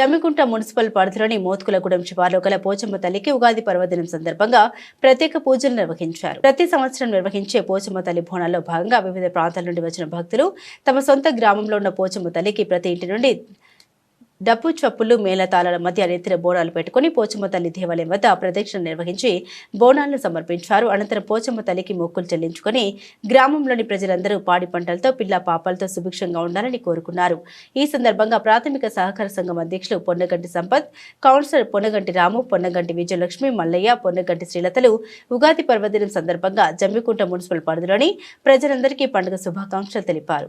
Jammikunta municipal పరిధిలోని మోత్కులగూడెం శివార్లో గల పోచమ్మ తల్లికి ఉగాది పర్వదినం సందర్భంగా ప్రత్యేక పూజలు నిర్వహించారు. ప్రతి సంవత్సరం నిర్వహించే పోచమ్మ తల్లి బోనాల్లో భాగంగా వివిధ ప్రాంతాల నుండి వచ్చిన భక్తులు తమ సొంత గ్రామంలో ఉన్న పోచమ్మ తల్లికి ప్రతి ఇంటి నుండి డప్పు చప్పులు మేళతాళాల మధ్య నెత్తిన బోనాలు పెట్టుకుని పోచమ్మ తల్లి దేవాలయం వద్ద ప్రదక్షిణ నిర్వహించి బోనాలను సమర్పించారు. అనంతరం పోచమ్మ తల్లికి మొక్కులు చెల్లించుకొని గ్రామంలోని ప్రజలందరూ పాడి పంటలతో పిల్ల పాపాలతో సుభిక్షంగా ఉండాలని కోరుకున్నారు. ఈ సందర్భంగా ప్రాథమిక సహకార సంఘం అధ్యక్షులు పొన్నగంటి సంపత్ కౌన్సిలర్ పొన్నగంటి రాము పొన్నగంటి విజయలక్ష్మి మల్లయ్య పొన్నగంటి శ్రీలతలు ఉగాది పర్వదినం సందర్భంగా జమ్మికుంట మున్సిపల్ పరిధిలోని ప్రజలందరికీ పండుగ శుభాకాంక్షలు తెలిపారు.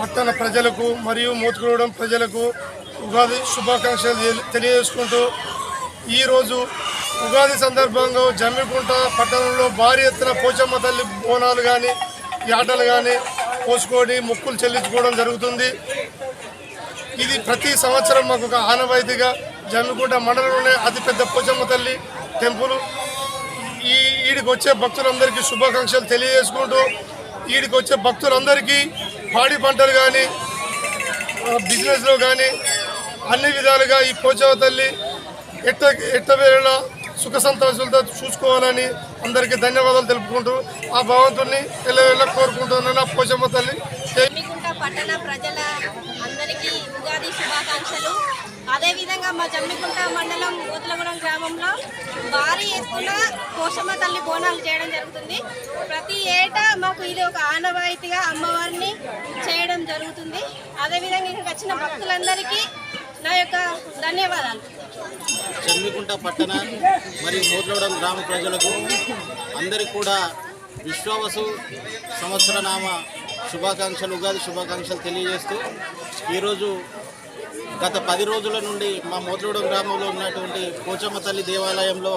పట్టణ ప్రజలకు మరియు మోతుకూడెం ప్రజలకు ఉగాది శుభాకాంక్షలు తెలి- తెలియజేసుకుంటూ ఈరోజు ఉగాది సందర్భంగా జమ్మికుంట పట్టణంలో భారీ ఎత్తున పోచమ్మ తల్లి బోనాలు కానీ ఆటలు కానీ పోసుకొని ముక్కులు చెల్లించుకోవడం జరుగుతుంది. ఇది ప్రతి సంవత్సరం మాకు ఒక ఆనవాయితీగా జమ్మికుంట మండలంలోనే అతిపెద్ద పోచమ్మ తల్లి టెంపుల్ ఈ ఈడికి వచ్చే భక్తులందరికీ శుభాకాంక్షలు తెలియజేసుకుంటూ ఈడికి వచ్చే భక్తులందరికీ పాడి పంటలు కానీ బిజినెస్లో కానీ అన్ని విధాలుగా ఈ పోచమ్మ తల్లి ఎట్ట ఎట్ట వేళ సుఖ సంతోషాలతో చూసుకోవాలని అందరికీ ధన్యవాదాలు తెలుపుకుంటూ ఆ భగవంతుని ఎల్లవేళ కోరుకుంటున్నాను ఆ పోచమ్మ తల్లి. పట్టణ ప్రజల అందరికీ ఉగాది శుభాకాంక్షలు. అదేవిధంగా మా జమ్మికుంట మండలం ఊతలగూడెం గ్రామంలో భారీ ఎత్తున కోసమ్మ తల్లి బోనాలు చేయడం జరుగుతుంది. ప్రతి ఏటా మాకు ఇది ఒక ఆనవాయితీగా అమ్మవారిని చేయడం జరుగుతుంది. అదేవిధంగా ఇక్కడికి వచ్చిన భక్తులందరికీ నా యొక్క ధన్యవాదాలు. చెమ్మికుంట పట్టణ మరియు మోట్లవడం గ్రామ ప్రజలకు అందరికీ కూడా విశ్వావసు సంవత్సరనామ శుభాకాంక్షలు ఉగాది శుభాకాంక్షలు తెలియజేస్తూ ఈరోజు గత పది రోజుల నుండి మా మోట్లవడం గ్రామంలో ఉన్నటువంటి పోచమ్మ తల్లి దేవాలయంలో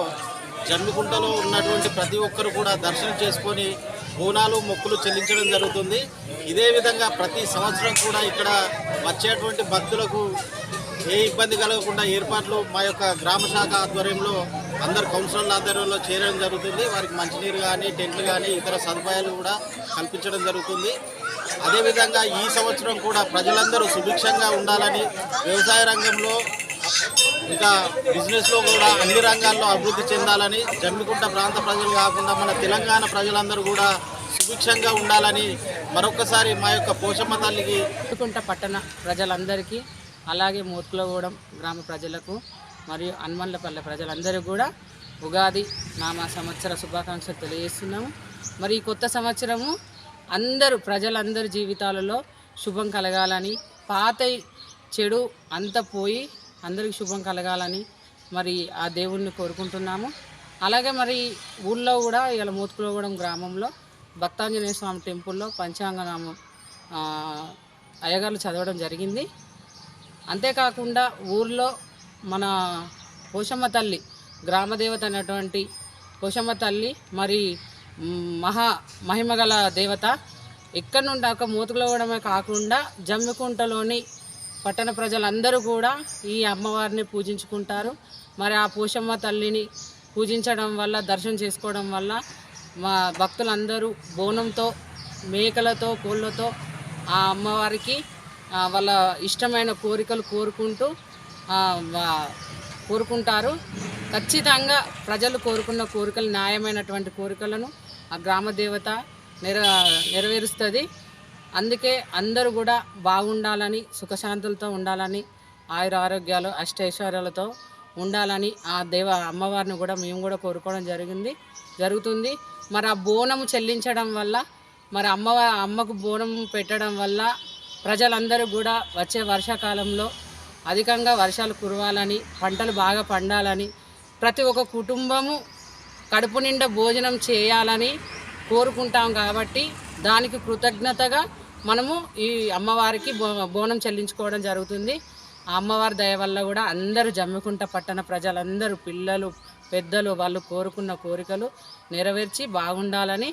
జమ్మికుంటలో ఉన్నటువంటి ప్రతి ఒక్కరు కూడా దర్శనం చేసుకొని బోనాలు మొక్కులు చెల్లించడం జరుగుతుంది. ఇదే విధంగా ప్రతి సంవత్సరం కూడా ఇక్కడ వచ్చేటువంటి భక్తులకు ఏ ఇబ్బంది కలగకుండా ఏర్పాట్లు మా యొక్క గ్రామ శాఖ ఆధ్వర్యంలో అందరు కౌన్సిలర్ల ఆధ్వర్యంలో చేరడం జరుగుతుంది. వారికి మంచినీరు కానీ టెంట్లు కానీ ఇతర సదుపాయాలు కూడా కల్పించడం జరుగుతుంది. అదేవిధంగా ఈ సంవత్సరం కూడా ప్రజలందరూ సుభిక్షంగా ఉండాలని వ్యవసాయ రంగంలో ఇంకా బిజినెస్లో కూడా అన్ని రంగాల్లో అభివృద్ధి చెందాలని జమ్మికుంట ప్రాంత ప్రజలు కాకుండా మన తెలంగాణ ప్రజలందరూ కూడా సుభిక్షంగా ఉండాలని మరొకసారి మా యొక్క పోషమ్మ తల్లికి కుంట పట్టణ ప్రజలందరికీ అలాగే మూర్కులగూడెం గ్రామ ప్రజలకు మరియు హనుమన్లపల్లె ప్రజలందరూ కూడా ఉగాది నామ సంవత్సర శుభాకాంక్షలు తెలియజేస్తున్నాము. మరి ఈ కొత్త సంవత్సరము అందరూ ప్రజలందరి జీవితాలలో శుభం కలగాలని పాత చెడు అంతా పోయి అందరికి శుభం కలగాలని మరి ఆ దేవుణ్ణి కోరుకుంటున్నాము. అలాగే మరి ఊళ్ళో కూడా ఇలా మూతుకులగూడెం గ్రామంలో భక్తాంజనేయ స్వామి టెంపుల్లో పంచాంగనామం అయ్యగారులు చదవడం జరిగింది. అంతేకాకుండా ఊర్లో మన పోషమ్మ తల్లి గ్రామదేవత అయినటువంటి పోషమ్మ తల్లి మరి మహా మహిమగల దేవత. ఎక్కడి నుండి ఒక మూతుకులవడమే కాకుండా జమ్మికుంటలోని పట్టణ ప్రజలందరూ కూడా ఈ అమ్మవారిని పూజించుకుంటారు. మరి ఆ పోషమ్మ తల్లిని పూజించడం వల్ల దర్శనం చేసుకోవడం వల్ల మా భక్తులందరూ బోనంతో మేకలతో కోళ్ళతో ఆ అమ్మవారికి వాళ్ళ ఇష్టమైన కోరికలు కోరుకుంటూ కోరుకుంటారు. ఖచ్చితంగా ప్రజలు కోరుకున్న కోరికలు న్యాయమైనటువంటి కోరికలను ఆ గ్రామ దేవత నెర నెరవేరుస్తుంది. అందుకే అందరూ కూడా బాగుండాలని సుఖశాంతులతో ఉండాలని ఆయుర ఆరోగ్యాలు అష్టైశ్వర్యాలతో ఉండాలని ఆ దేవ అమ్మవారిని కూడా మేము కూడా కోరుకోవడం జరిగింది జరుగుతుంది. మరి ఆ బోనము చెల్లించడం వల్ల మరి అమ్మవారి అమ్మకు బోనం పెట్టడం వల్ల ప్రజలందరూ కూడా వచ్చే వర్షాకాలంలో అధికంగా వర్షాలు కురవాలని పంటలు బాగా పండాలని ప్రతి ఒక్క కుటుంబము కడుపు నిండా భోజనం చేయాలని కోరుకుంటాం కాబట్టి దానికి కృతజ్ఞతగా మనము ఈ అమ్మవారికి బో బోనం చెల్లించుకోవడం జరుగుతుంది. ఆ అమ్మవారి దయ వల్ల కూడా అందరూ జమ్మికుంట పట్టణ ప్రజలందరూ పిల్లలు పెద్దలు వాళ్ళు కోరుకున్న కోరికలు నెరవేర్చి బాగుండాలని